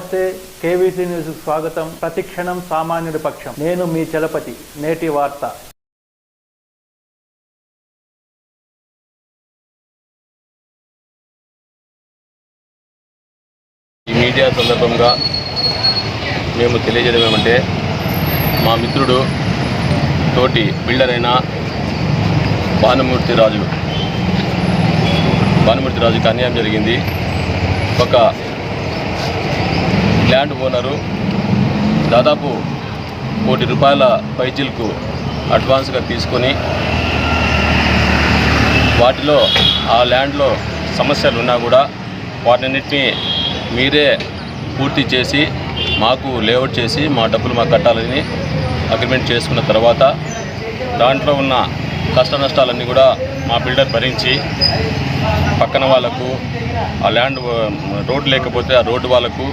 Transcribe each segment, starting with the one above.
నమస్తే KVC news స్వాగతం. ప్రతిక్షణం సామాన్యుడి పక్షం. నేను మీ చలపతి. నేటి వార్త. ఈ మీడియా సందర్భంగా మేము తెలియజేయడం ఏమంటే మా మిత్రుడు తోటి బిల్డర్ అయిన భానుమూర్తి రాజు భానుమూర్తి రాజు కన్యాయం జరిగింది. ఒక ల్యాండ్ ఓనరు దాదాపు కోటి రూపాయల పైచిల్కు అడ్వాన్స్గా తీసుకొని వాటిలో ఆ ల్యాండ్లో సమస్యలు ఉన్నా కూడా వాటన్నిటిని మీరే పూర్తి చేసి మాకు లేఅవుట్ చేసి మా డబ్బులు మాకు కట్టాలని అగ్రిమెంట్ చేసుకున్న తర్వాత దాంట్లో ఉన్న కష్ట నష్టాలన్నీ కూడా మా బిల్డర్ భరించి పక్కన వాళ్ళకు ఆ ల్యాండ్ రోడ్డు లేకపోతే ఆ రోడ్డు వాళ్ళకు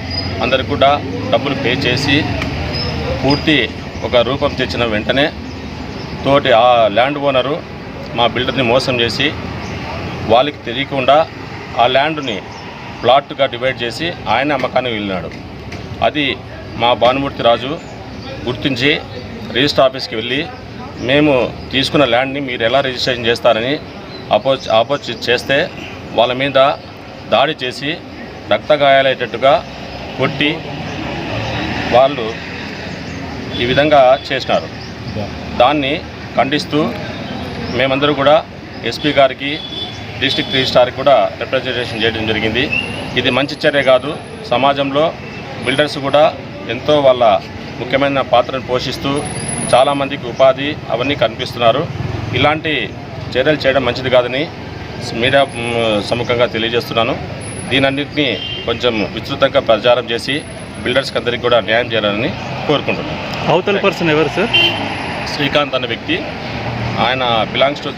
అందరికి కూడా డబ్బులు పే చేసి పూర్తి ఒక రూపం తెచ్చిన వెంటనే తోటి ఆ ల్యాండ్ ఓనరు మా బిల్డర్ని మోసం చేసి వాళ్ళకి తెలియకుండా ఆ ల్యాండ్ని ప్లాట్గా డివైడ్ చేసి ఆయన అమ్మకానికి వెళ్ళినాడు. అది మా భానుమూర్తి రాజు గుర్తించి రిజిస్టర్ ఆఫీస్కి వెళ్ళి మేము తీసుకున్న ల్యాండ్ని మీరు ఎలా రిజిస్ట్రేషన్ చేస్తారని అపోజ్ ఆపోజిట్ చేస్తే వాళ్ళ మీద దాడి చేసి రక్తగాయాలయ్యేటట్టుగా కొట్టి వాళ్ళు ఈ విధంగా చేసినారు. దాన్ని ఖండిస్తూ మేమందరూ కూడా ఎస్పీ గారికి డిస్ట్రిక్ట్ రిజిస్ట్రార్కి కూడా రిప్రజెంటేషన్ చేయడం జరిగింది. ఇది మంచి చర్య కాదు. సమాజంలో బిల్డర్స్ కూడా ఎంతో వాళ్ళ ముఖ్యమైన పాత్రను పోషిస్తూ చాలామందికి ఉపాధి అవన్నీ కనిపిస్తున్నారు ఇలాంటి చర్యలు చేయడం మంచిది కాదని మీడియా సముఖంగా తెలియజేస్తున్నాను. దీనన్నింటినీ కొంచెం విస్తృతంగా ప్రచారం చేసి బిల్డర్స్కి అందరికీ కూడా న్యాయం చేయాలని కోరుకుంటున్నాను. అవతల పర్సన్ ఎవరు సార్? శ్రీకాంత్ అనే వ్యక్తి. ఆయన బిలాంగ్స్ టు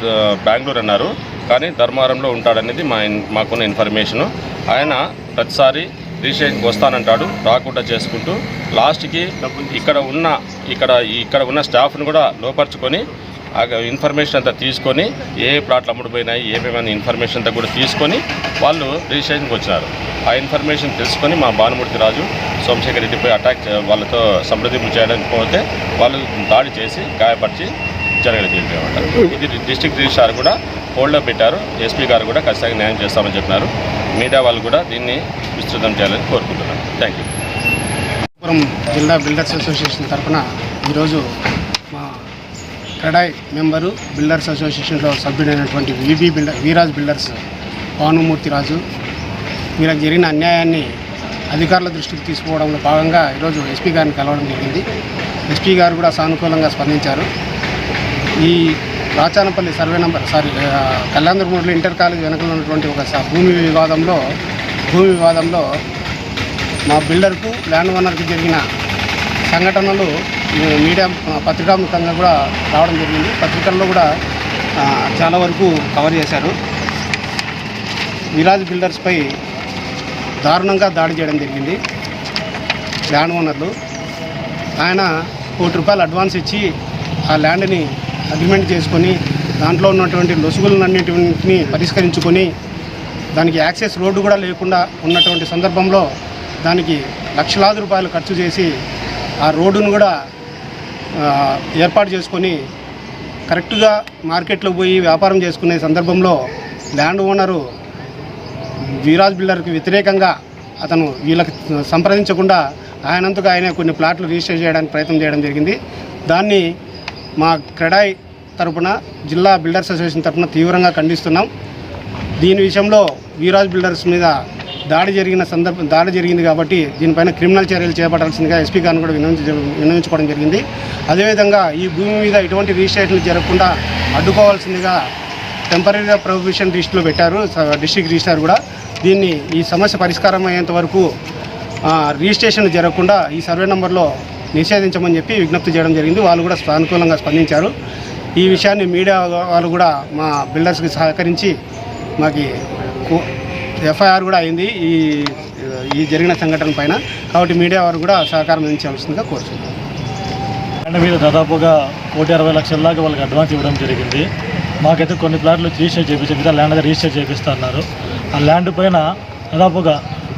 బెంగళూరు అన్నారు. కానీ ధర్మవరంలో ఉంటాడనేది మా మాకున్న ఇన్ఫర్మేషను. ఆయన ప్రతిసారి రిజిస్ట్రేషన్కి వస్తానంటాడు రాకుండా చేసుకుంటూ లాస్ట్కి ఇక్కడ ఉన్న ఇక్కడ ఇక్కడ ఉన్న స్టాఫ్ను కూడా లోపరుచుకొని ఆ ఇన్ఫర్మేషన్ అంతా తీసుకొని ఏ ప్లాట్లు అమ్ముడుపోయినాయి ఏమేమైనా ఇన్ఫర్మేషన్ అంతా కూడా తీసుకొని వాళ్ళు రిజిస్ట్రేషన్కి వచ్చినారు. ఆ ఇన్ఫర్మేషన్ తెలుసుకొని మా భానుమూర్తి రాజు సోమశేఖర్ రెడ్డిపై అటాక్ వాళ్ళతో సంప్రదింపు చేయడానికి పోతే వాళ్ళు దాడి చేసి గాయపరిచి జరగలేదు ఇది డిస్ట్రిక్ట్ రిజిస్ట్రార్ కూడా హోల్డ్లో పెట్టారు. ఎస్పీ గారు కూడా ఖచ్చితంగా న్యాయం చేస్తామని చెప్పినారు. మీడియా వాళ్ళు కూడా దీన్ని విస్తృతం చేయాలని కోరుకుంటున్నాను థ్యాంక్ యూ జిల్లా బిల్డర్స్ అసోసియేషన్ తరఫున ఈరోజు క్రడాయ్ మెంబరు బిల్డర్స్ అసోసియేషన్లో సభ్యుడైనటువంటి VB builder Viraj builders Bhanumurthy Raju. వీళ్ళకి జరిగిన అన్యాయాన్ని అధికారుల దృష్టికి తీసుకోవడంలో భాగంగా ఈరోజు ఎస్పీ గారిని కలవడం జరిగింది. ఎస్పీ గారు కూడా సానుకూలంగా స్పందించారు. ఈ రాచానపల్లి సర్వే నంబర్ సారీ ఆ, ఇంటర్ కాలేజ్ వెనకలో ఉన్నటువంటి ఒక భూమి వివాదంలో భూమి వివాదంలో మా బిల్డర్కు ల్యాండ్ ఓనర్కి జరిగిన సంఘటనలు మీడియా పత్రికాముఖంగా కూడా రావడం జరిగింది. పత్రికల్లో కూడా చాలా వరకు కవర్ చేశారు. విరాజ్ బిల్డర్స్పై దారుణంగా దాడి చేయడం జరిగింది. ల్యాండ్ ఓనర్లు. ఆయన కోటి రూపాయలు అడ్వాన్స్ ఇచ్చి ఆ ల్యాండ్ని అగ్రిమెంట్ చేసుకొని దాంట్లో ఉన్నటువంటి లొసుగులన్నింటిని పరిష్కరించుకొని దానికి యాక్సెస్ రోడ్డు కూడా లేకుండా ఉన్నటువంటి సందర్భంలో దానికి లక్షలాది రూపాయలు ఖర్చు చేసి ఆ రోడ్డును కూడా ఏర్పాటు చేసుకొని కరెక్ట్గా మార్కెట్లో పోయి వ్యాపారం చేసుకునే సందర్భంలో ల్యాండ్ ఓనరు వీరాజ్ బిల్డర్కి వ్యతిరేకంగా అతను వీళ్ళకి సంప్రదించకుండా ఆయనంతగా ఆయన కొన్ని ప్లాట్లు రిజిస్టర్ చేయడానికి ప్రయత్నం చేయడం జరిగింది. దాన్ని మా క్రెడాయ్ తరపున జిల్లా బిల్డర్స్ అసోసియేషన్ తరపున తీవ్రంగా ఖండిస్తున్నాం. దీని విషయంలో వీరాజ్ బిల్డర్స్ మీద దాడి జరిగిన సందర్భం దాడి జరిగింది కాబట్టి దీనిపైన క్రిమినల్ చర్యలు చేపట్టాల్సిందిగా ఎస్పీ గారిని కూడా వినవించ విన్నవించుకోవడం జరిగింది. అదేవిధంగా ఈ భూమి మీద ఎటువంటి రిజిస్ట్రేషన్లు జరగకుండా అడ్డుకోవాల్సిందిగా టెంపరీగా ప్రొహిబిషన్ లిస్టులో పెట్టారు స- డిస్ట్రిక్ట్ రిజిస్టార్ కూడా. దీన్ని ఈ సమస్య పరిష్కారం అయ్యేంత వరకు రిజిస్ట్రేషన్ జరగకుండా ఈ సర్వే నెంబర్లో నిషేధించమని చెప్పి విజ్ఞప్తి చేయడం జరిగింది. వాళ్ళు కూడా సానుకూలంగా స్పందించారు. ఈ విషయాన్ని మీడియా వాళ్ళు కూడా మా బిల్డర్స్కి సహకరించి మాకు ఎఫ్ఐఆర్ కూడా అయింది ఈ ఈ జరిగిన సంఘటన పైన. కాబట్టి మీడియా వారు కూడా సహకారం అందించాల్సిందిగా కోరుతున్నాం అంటే మీద దాదాపుగా కోటి అరవై లక్షల దాకా వాళ్ళకి అడ్వాన్స్ ఇవ్వడం జరిగింది. మాకైతే కొన్ని ప్లాట్లు రిజిస్టర్ చేయించి మిగతా ల్యాండ్ రిజిస్టర్ చేపిస్తా అన్నారు. ఆ ల్యాండ్ పైన దాదాపుగా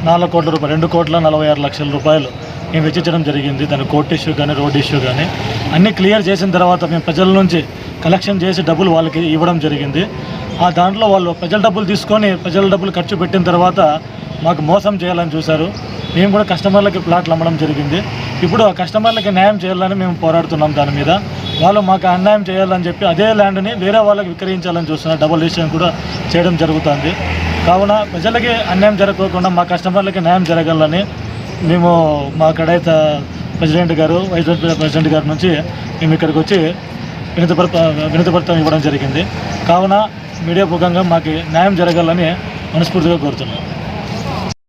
నాలుగు కోట్ల రూపాయలు రెండు కోట్ల నలభై ఆరు లక్షల రూపాయలు మేము వెచ్చించడం జరిగింది. దాని కోర్టు ఇష్యూ కానీ రోడ్ ఇష్యూ కానీ అన్నీ క్లియర్ చేసిన తర్వాత మేము ప్రజల నుంచి కలెక్షన్ చేసి డబ్బులు వాళ్ళకి ఇవ్వడం జరిగింది. ఆ దాంట్లో వాళ్ళు ప్రజల డబ్బులు తీసుకొని ప్రజల డబ్బులు ఖర్చు పెట్టిన తర్వాత మాకు మోసం చేయాలని చూశారు. మేము కూడా కస్టమర్లకి ప్లాట్లు అమ్మడం జరిగింది. ఇప్పుడు ఆ కస్టమర్లకి న్యాయం చేయాలని మేము పోరాడుతున్నాం దాని మీద. వాళ్ళు మాకు అన్యాయం చేయాలని చెప్పి అదే ల్యాండ్ని వేరే వాళ్ళకి విక్రయించాలని చూస్తున్నారు డబుల్ రిజిస్ట్రేషన్ కూడా చేయడం జరుగుతుంది. కావున ప్రజలకి అన్యాయం జరగకుండా మా కస్టమర్లకి న్యాయం జరగాలని మేము మా కడైత ప్రెసిడెంట్ గారు వైస్ ప్రెసిడెంట్ గారి నుంచి మేము ఇక్కడికి వచ్చి వినతిపత్ర వినతిపత్రం ఇవ్వడం జరిగింది. కావున మీడియా ముఖంగా మాకు న్యాయం జరగాలని మనస్ఫూర్తిగా కోరుతున్నాం.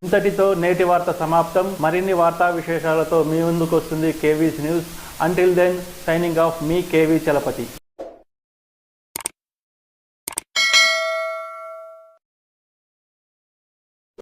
ఇంతటితో నేటి వార్త సమాప్తం. మరిన్ని వార్తా విశేషాలతో మీ ముందుకు వస్తుంది KVS news. Until then signing off మీ కేవీ చలపతి.